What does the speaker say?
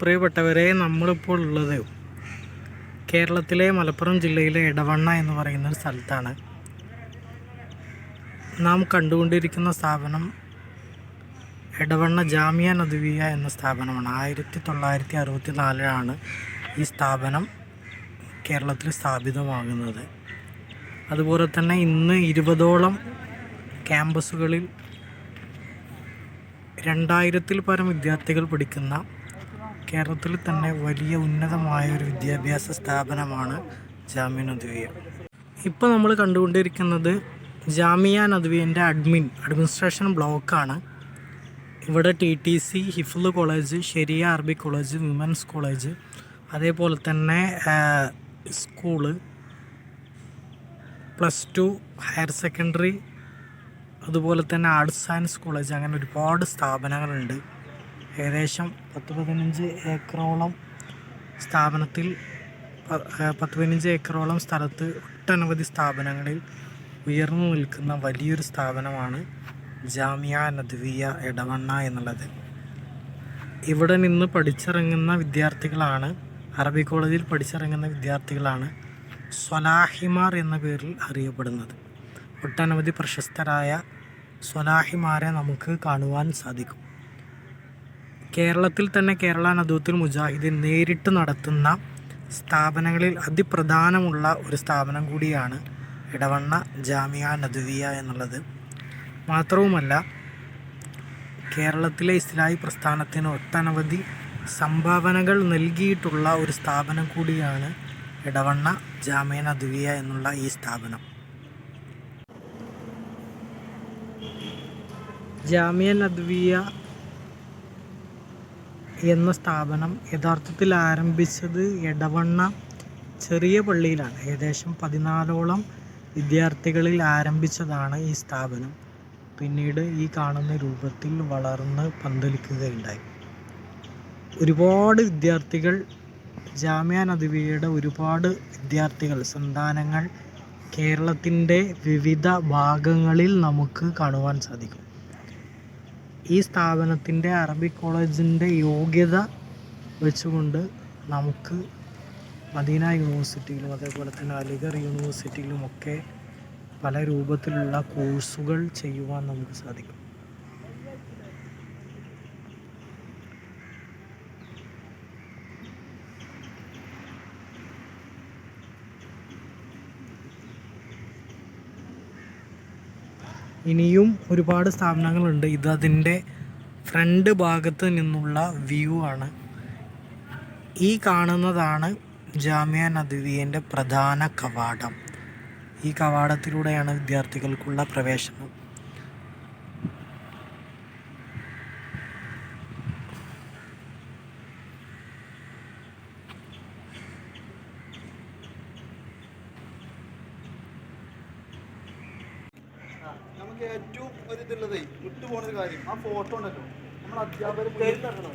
പ്രിയപ്പെട്ടവരെ നമ്മളിപ്പോൾ ഉള്ളത് കേരളത്തിലെ മലപ്പുറം ജില്ലയിലെ ഇടവണ്ണ എന്ന് പറയുന്ന ഒരു സ്ഥലത്താണ്. നാം കണ്ടുകൊണ്ടിരിക്കുന്ന സ്ഥാപനം ഇടവണ്ണ ജാമിയ നദുവിയ എന്ന സ്ഥാപനമാണ്. ആയിരത്തി തൊള്ളായിരത്തി അറുപത്തി നാലിലാണ് ഈ സ്ഥാപനം കേരളത്തിൽ സ്ഥാപിതമാകുന്നത്. അതുപോലെ തന്നെ ഇന്ന് ഇരുപതോളം ക്യാമ്പസുകളിൽ രണ്ടായിരത്തിൽ പരം വിദ്യാർത്ഥികൾ പഠിക്കുന്ന കേരളത്തിൽ തന്നെ വലിയ ഉന്നതമായ ഒരു വിദ്യാഭ്യാസ സ്ഥാപനമാണ് ജാമ്യ നദ്വിയ ഇപ്പോൾ നമ്മൾ കണ്ടുകൊണ്ടിരിക്കുന്നത് ജാമിയ നദ്വിയന്റെ അഡ്മിൻ അഡ്മിനിസ്ട്രേഷൻ ബ്ലോക്കാണ്. ഇവിടെ ടി ടി സി ഹിഫുൽ കോളേജ് ഷെരിയ അറബി കോളേജ് വിമൻസ് കോളേജ് അതേപോലെ തന്നെ school plus two higher secondary അതുപോലെ തന്നെ ആർട്സ് സയൻസ് കോളേജ് അങ്ങനെ ഒരുപാട് സ്ഥാപനങ്ങളുണ്ട്. ഏകദേശം പത്ത് പതിനഞ്ച് ഏക്കറോളം സ്ഥാപനത്തിൽ പത്ത് പതിനഞ്ച് ഏക്കറോളം സ്ഥലത്ത് ഒട്ടനവധി സ്ഥാപനങ്ങളിൽ ഉയർന്നു നിൽക്കുന്ന വലിയൊരു സ്ഥാപനമാണ് ജാമിയ നദ്വിയ എടവണ്ണ എന്നുള്ളത്. ഇവിടെ നിന്ന് പഠിച്ചിറങ്ങുന്ന വിദ്യാർത്ഥികളാണ് അറബി കോളേജിൽ പഠിച്ചിറങ്ങുന്ന വിദ്യാർത്ഥികളാണ് സ്വലാഹിമാർ എന്ന പേരിൽ അറിയപ്പെടുന്നത്. ഒട്ടനവധി പ്രശസ്തരായ സ്വലാഹിമാരെ നമുക്ക് കാണുവാൻ സാധിക്കും. കേരളത്തിൽ തന്നെ കേരള നദൂത്തിൽ മുജാഹിദീൻ നേരിട്ട് നടത്തുന്ന സ്ഥാപനങ്ങളിൽ അതിപ്രധാനമുള്ള ഒരു സ്ഥാപനം കൂടിയാണ് ഇടവണ്ണ ജാമിയ നദുവിയ എന്നുള്ളത്. മാത്രവുമല്ല കേരളത്തിലെ ഇസ്ലാഹി പ്രസ്ഥാനത്തിന് ഒട്ടനവധി സംഭാവനകൾ നൽകിയിട്ടുള്ള ഒരു സ്ഥാപനം കൂടിയാണ് ഇടവണ്ണ ജാമിയ നദുവിയ എന്നുള്ള ഈ സ്ഥാപനം. ജാമിയ നദ്വിയ എന്ന സ്ഥാപനം യഥാർത്ഥത്തിൽ ആരംഭിച്ചത് എടവണ്ണ ചെറിയ പള്ളിയിലാണ്. ഏകദേശം പതിനാലോളം വിദ്യാർത്ഥികളിൽ ആരംഭിച്ചതാണ് ഈ സ്ഥാപനം. പിന്നീട് ഈ കാണുന്ന രൂപത്തിൽ വളർന്ന് പന്തലിക്കുകയുണ്ടായി. ഒരുപാട് വിദ്യാർത്ഥികൾ ജാമ്യ നദിവിയുടെ ഒരുപാട് വിദ്യാർത്ഥികൾ സന്താനങ്ങൾ കേരളത്തിന്റെ വിവിധ ഭാഗങ്ങളിൽ നമുക്ക് കാണുവാൻ സാധിക്കും. ഈ സ്ഥാപനത്തിന്റെ അറബി കോളേജിന്റെ യോഗ്യത വെച്ചുകൊണ്ട് നമുക്ക് മദീന യൂണിവേഴ്സിറ്റിയിലും അതേപോലെ തന്നെ അലിഗർ യൂണിവേഴ്സിറ്റിയിലുമൊക്കെ പല രൂപത്തിലുള്ള കോഴ്സുകൾ ചെയ്യുവാൻ നമുക്ക് സാധിക്കും. ഇനിയും ഒരുപാട് സ്ഥാപനങ്ങളുണ്ട്. ഇത് അതിന്റെ ഫ്രണ്ട് ഭാഗത്ത് നിന്നുള്ള വ്യൂ ആണ്. ഈ കാണുന്നതാണ് ജാമ്യ നദ്വിയന്റെ പ്രധാന കവാടം. ഈ കവാടത്തിലൂടെയാണ് വിദ്യാർത്ഥികൾക്കുള്ള പ്രവേശനം. നമുക്ക് ഏറ്റവും ഒരു ഇതുള്ളതേ വിട്ടുപോകുന്ന ഒരു കാര്യം. ആ ഫോട്ടോ ഉണ്ടല്ലോ. നമ്മൾ അധ്യാപകർ പറഞ്ഞോ പറയും നടന്നോ?